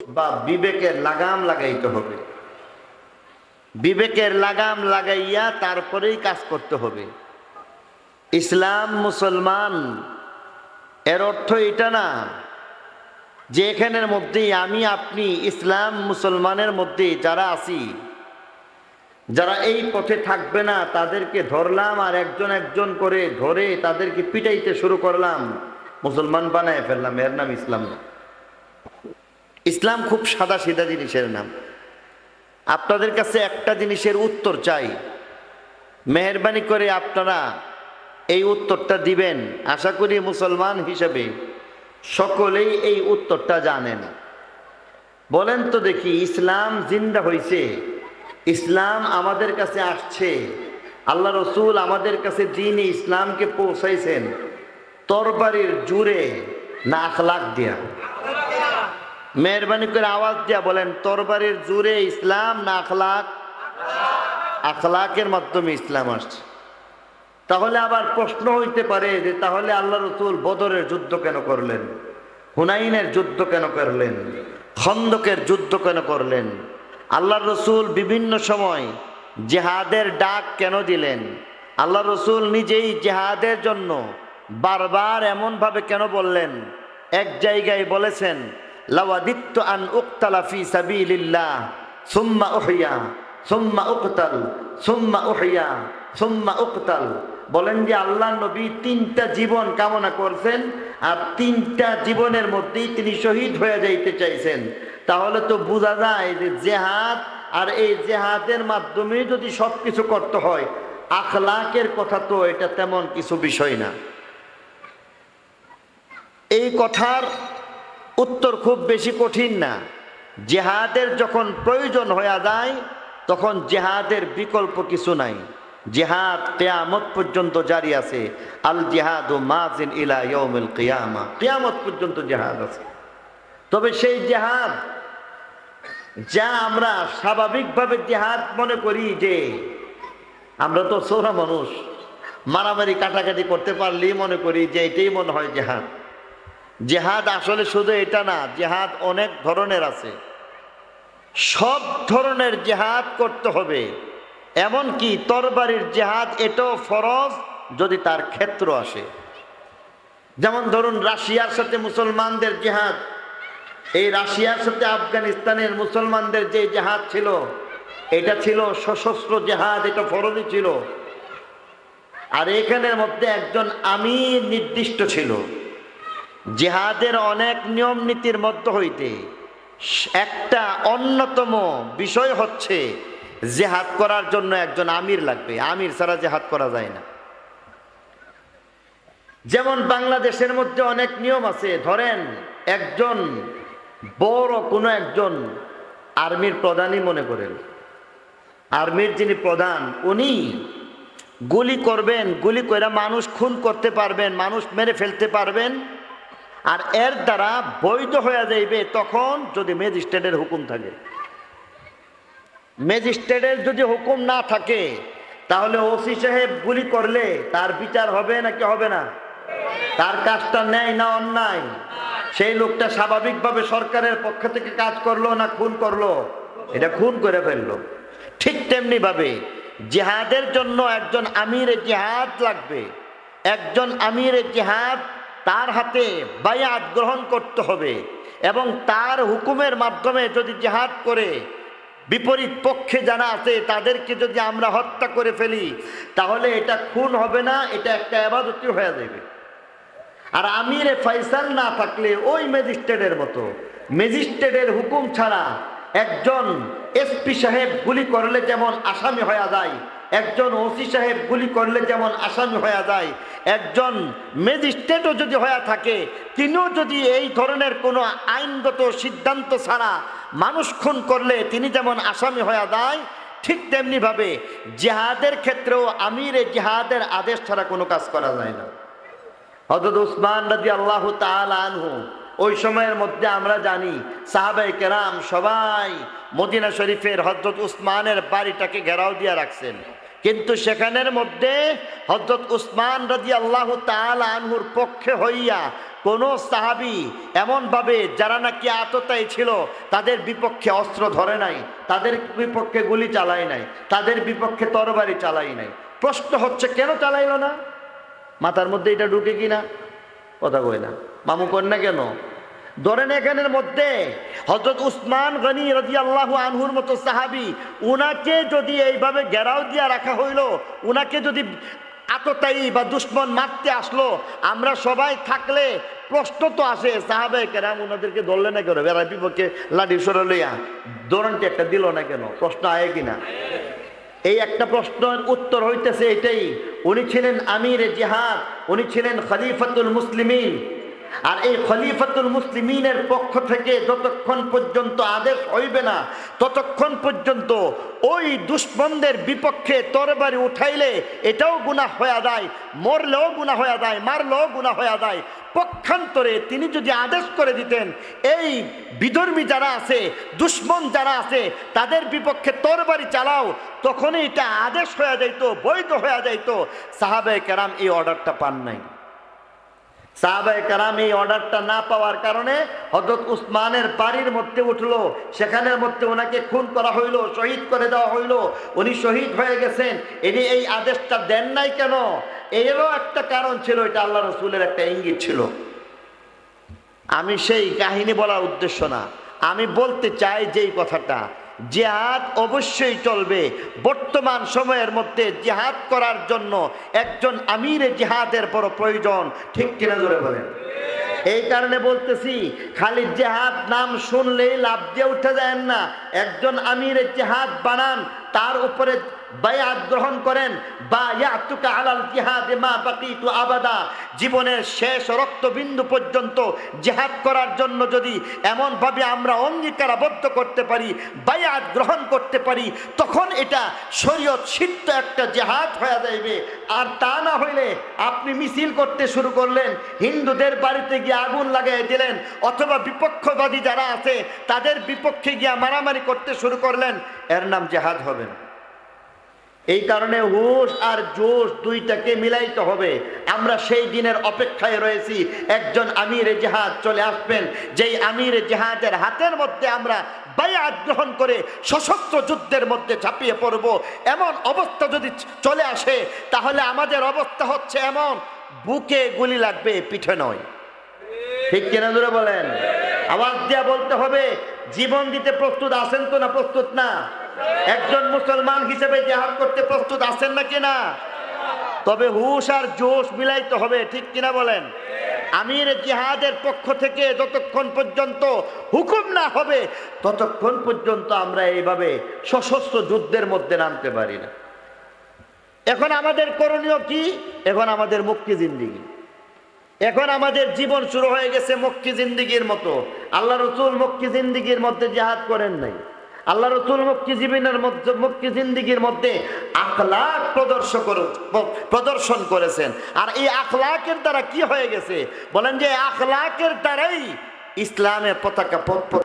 বা বিবেকের লাগাম লাগাইতে হবে। বিবেকের লাগাম লাগাইয়া তারপরেই কাজ করতে হবে। ইসলাম মুসলমান, এর অর্থ এটা না যে এখানের মধ্যেই আমি, আপনি ইসলাম মুসলমানের মধ্যে যারা আছি, যারা এই পথে থাকবে না, তাদেরকে ধরলাম আর একজন একজন করে ধরে তাদেরকে পিটাইতে শুরু করলাম। মুসলমান বানায় ফেললাম, এর নাম ইসলাম না। ইসলাম খুব সাদা সিধা জিনিসের নাম। আপনাদের কাছে একটা জিনিসের উত্তর চাই। মেহরবানি করে আপনারা এই উত্তরটা দিবেন, আশা করি মুসলমান হিসেবে সকলেই এই উত্তরটা জানেন। বলেন তো দেখি, ইসলাম জিন্দা হয়েছে ইসলাম আমাদের কাছে আসছে, আল্লাহ রসুল আমাদের কাছে দিন ইসলামকে পৌঁছাইছেন, তরবারির জুড়ে না আখলাক দিয়া। মেহরবানি করে আওয়াজ দিয়া বলেন, তরবারির জুড়ে ইসলাম না আখলাক? আখলাকের মাধ্যমে ইসলাম আসছে। তাহলে আবার প্রশ্ন হইতে পারে যে, তাহলে আল্লাহ রসুল বদরের যুদ্ধ কেন করলেন? হুনাইনের যুদ্ধ কেন করলেন? খন্দকের যুদ্ধ কেন করলেন? আল্লাহ রসুল বিভিন্ন সময় জেহাদের ডাক কেন দিলেন? আল্লাহ রসুল নিজেই জেহাদের জন্য বারবার এমনভাবে কেন বললেন? এক জায়গায় বলেছেন লাওয়াদিত্য আন উক্তালাফি সাবিলিল্লাহ, সুম্মা উহিয়া, সুম্মা উকতাল, সুম্মা উহিয়া, সুম্মা উকতাল। বলেন যে আল্লাহ নবী তিনটা জীবন কামনা করছেন আর তিনটা জীবনের মধ্যেই তিনি শহীদ হয়ে যাইতে চাইছেন। তাহলে তো বোঝা যায় যে জেহাদ আর এই জেহাদের মাধ্যমে যদি সব কিছু করতে হয়, আখলাকের কথা তো এটা তেমন কিছু বিষয় না। এই কথার উত্তর খুব বেশি কঠিন না। জেহাদের যখন প্রয়োজন হয়ে যায়, তখন জেহাদের বিকল্প কিছু নাই। জেহাদ কেয়ামত পর্যন্ত জারি আছে। আল জেহাদ মাজিন ইলা ইয়ৌমুল কিয়ামা। কেয়ামত পর্যন্ত জেহাদ আছে। তবে সেই জেহাদ, যা আমরা স্বাভাবিকভাবে জেহাদ মনে করি যে, আমরা তো সৌরা মানুষ, মারামারি কাটাকাটি করতে পারলেই মনে করি যে এটাই মনে হয় জেহাদ। জেহাদ আসলে শুধু এটা না, জেহাদ অনেক ধরনের আছে। সব ধরনের জেহাদ করতে হবে। এমনকি তরবারির জেহাদ, এটাও ফরজ যদি তার ক্ষেত্র আসে। যেমন ধরুন রাশিয়ার সাথে মুসলমানদের জেহাদ। এই রাশিয়ার সাথে আফগানিস্তানের মুসলমানদের যে জেহাদ ছিল, এটা ছিল সশস্ত্র জেহাদ, এটা ফরজই ছিল। আর এখানের মধ্যে একজন আমির নির্দিষ্ট ছিল। জেহাদের অনেক নিয়ম নীতির মধ্য হইতে একটা অন্যতম বিষয় হচ্ছে জেহাদ করার জন্য একজন আমির লাগবে। আমির ছাড়া জেহাদ করা যায় না। যেমন বাংলাদেশের মধ্যে অনেক নিয়ম আছে। ধরেন, একজন বড় কোনো একজন আর্মির প্রধানই মনে করেন। আর্মির যিনি প্রধান, উনি গুলি করবেন, গুলি করে মানুষ খুন করতে পারবেন, মানুষ মেরে ফেলতে পারবেন। আর এর দ্বারা বৈধ হয়ে যাইবে তখন যদি ম্যাজিস্ট্রেটের হুকুম থাকে। ম্যাজিস্ট্রেটের যদি হুকুম না থাকে, তাহলে ওসি সাহেব গুলি করলে তার বিচার হবে নাকি হবে না? তার কাজটা নেয় না অন্যায়? সেই লোকটা স্বাভাবিকভাবে সরকারের পক্ষ থেকে কাজ করল না খুন করল? এটা খুন করে ফেলল। ঠিক তেমনি ভাবে জেহাদের জন্য একজন আমির জেহাদ লাগবে। একজন আমির জেহাদ তার হাতে বায়াত গ্রহণ করতে হবে এবং তার হুকুমের মাধ্যমে যদি জেহাদ করে, বিপরীত পক্ষে যারা আছে তাদেরকে যদি আমরা হত্যা করে ফেলি, তাহলে এটা খুন হবে না, এটা একটা আবাদতি হয়ে যাবে। আর আমিরে ফয়সাল না থাকলে ওই ম্যাজিস্ট্রেটের মতো, ম্যাজিস্ট্রেটের হুকুম ছাড়া একজন এসপি সাহেব গুলি করলে যেমন আসামি হয়ে যায় একজন ওসি সাহেব গুলি করলে যেমন আসামি হয়ে যায়, একজন ম্যাজিস্ট্রেটও যদি হয়ে থাকে, তিনিও যদি এই ধরনের কোনো আইনগত সিদ্ধান্ত ছাড়া মানুষ খুন করলে তিনি যেমন আসামি হয়ে যায়, ঠিক তেমনিভাবে জেহাদের ক্ষেত্রেও আমির জেহাদের আদেশ ছাড়া কোনো কাজ করা যায় না। হজরত উসমান রাজি আল্লাহ আনহু ওই সময়ের মধ্যে আমরা জানি সাহাবাই কেরাম সবাই মদিনা শরীফের হজরত উসমানের বাড়িটাকে ঘেরাও দিয়ে রাখছেন। কিন্তু সেখানের মধ্যে হজরত উসমান রাজি আল্লাহ আনহুর পক্ষে হইয়া কোন সাহাবি এমনভাবে যারা নাকি আততাই ছিল, তাদের বিপক্ষে অস্ত্র ধরে নাই, তাদের বিপক্ষে গুলি চালাই নাই, তাদের বিপক্ষে তরবারি চালাই নাই। প্রশ্ন হচ্ছে, কেন চালাইল না? মাথার মধ্যে এটা ঢুকে কিনা? কথা কই না। মামু কন্যা কেন? ধরেন এখানের মধ্যে হজরত উসমান গনি রাজি আল্লাহ আনহুর মতো সাহাবি, উনাকে যদি এইভাবে ঘেরাও দিয়া রাখা হইল, উনাকে যদি আততায়ী বা দুশ্মন মারতে আসলো, আমরা সবাই থাকলে প্রশ্ন তো আসে সাহাবে কেরাম ওনাদেরকে ধরলে না কেন? বেড়ার বিপক্ষে লাঠি সরে লইয়া দৌড়ানটি একটা দিল না কেন? প্রশ্ন আয় কিনা? এই একটা প্রশ্নের উত্তর হইতেছে এটাই। উনি ছিলেন আমির জিহাদ, উনি ছিলেন খলিফাতুল মুসলিমিন। আর এই খলিফাতুল মুসলিমিনের পক্ষ থেকে যতক্ষণ পর্যন্ত আদেশ হইবে না, ততক্ষণ পর্যন্ত ওই দুশ্মনদের বিপক্ষে তরবারি উঠাইলে এটাও গুণা হয়ে যায়, মরলেও গুণা হয়ে যায়, মারলেও গুণা হয়ে যায়। পক্ষান্তরে তিনি যদি আদেশ করে দিতেন, এই বিধর্মী যারা আছে, দুশ্মন যারা আছে, তাদের বিপক্ষে তরবারি চালাও, তখনই এটা আদেশ হয়ে যাইতো, বৈধ হয়ে যাইতো। সাহাবে কেরাম এই অর্ডারটা পান নাই। এই অর্ডারটা না পাওয়ার কারণে উসমানের বাড়ির মধ্যে উঠল। সেখানের মধ্যে ওনাকে খুন করা শহীদ করে দেওয়া উনি শহীদ হয়ে গেছেন। এই আদেশটা দেন নাই কেন? এরও একটা কারণ ছিল, এটা আল্লাহ একটা ইঙ্গিত ছিল। আমি সেই কাহিনী বলার উদ্দেশ্য না। আমি বলতে চাই যেই কথাটা জেহাদ অবশ্যই চলবে। বর্তমান সময়ের মধ্যে জেহাদ করার জন্য একজন আমিরে জেহাদের বড় প্রয়োজন। ঠিক কিনা ধরে বলেন। এই কারণে বলতেছি, খালি জেহাদ নাম শুনলেই লাভ দিয়ে উঠে যায় না। একজন আমিরে জেহাদ বানান, তার উপরে বায়াত গ্রহণ করেন বা ইয়াতুকা আলাল জিহাদে মা বাকিতু আবাদা। জীবনের শেষ রক্তবিন্দু পর্যন্ত জিহাদ করার জন্য যদি এমনভাবে আমরা অঙ্গীকারাবদ্ধ করতে পারি, বায়াত গ্রহণ করতে পারি, তখন এটা শরীয়ত সিদ্ধ একটা জেহাদ হয়ে যাইবে। আর তা না হইলে আপনি মিছিল করতে শুরু করলেন, হিন্দুদের বাড়িতে গিয়ে আগুন লাগাই দিলেন, অথবা বিপক্ষবাদী যারা আছে, তাদের বিপক্ষে গিয়া মারামারি করতে শুরু করলেন, এর নাম জেহাদ হবে না। এই কারণে হুশ আর জোশ দুইটাকে মিলাইতে হবে। আমরা সেই দিনের অপেক্ষায় রয়েছি। একজন আমিরে জেহাদ চলে আসবেন। যেই আমিরে জেহাদের হাতের মধ্যে আমরা বায়াত গ্রহণ করে সশস্ত্র যুদ্ধের মধ্যে ঝাঁপিয়ে পড়ব, এমন অবস্থা যদি চলে আসে, তাহলে আমাদের অবস্থা হচ্ছে এমন, বুকে গুলি লাগবে, পিঠে নয়। ঠিক কিনা ধরে বলেন? আওয়াজ দিয়া বলতে হবে, জীবন দিতে প্রস্তুত আছেন তো না প্রস্তুত না? একজন মুসলমান হিসেবে জেহাদ করতে প্রস্তুত আছেন না? কিনা তবে হুশ আর জোশ মিলাইতে হবে, ঠিক কিনা বলেন? আমির জিহাদের পক্ষ থেকে যতক্ষণ পর্যন্ত হুকুম না হবে, ততক্ষণ পর্যন্ত আমরা এইভাবে সশস্ত্র যুদ্ধের মধ্যে নামতে পারি না। এখন আমাদের করণীয় কি? এখন আমাদের মুক্তি জিন্দিগি। এখন আমাদের জীবন শুরু হয়ে গেছে মক্কি জিন্দিগির মতো। আল্লাহ রসুল মক্কি জিন্দিগির মধ্যে জেহাদ করেন নাই। আল্লাহ রসুল মুক্তি জীবনের মধ্যে মুক্তি জিন্দিগির মধ্যে আখলাক প্রদর্শন করে- প্রদর্শন করেছেন। আর এই আখলাকের দ্বারা কি হয়ে গেছে? বলেন যে আখলাকের দ্বারাই ইসলামের পতাকা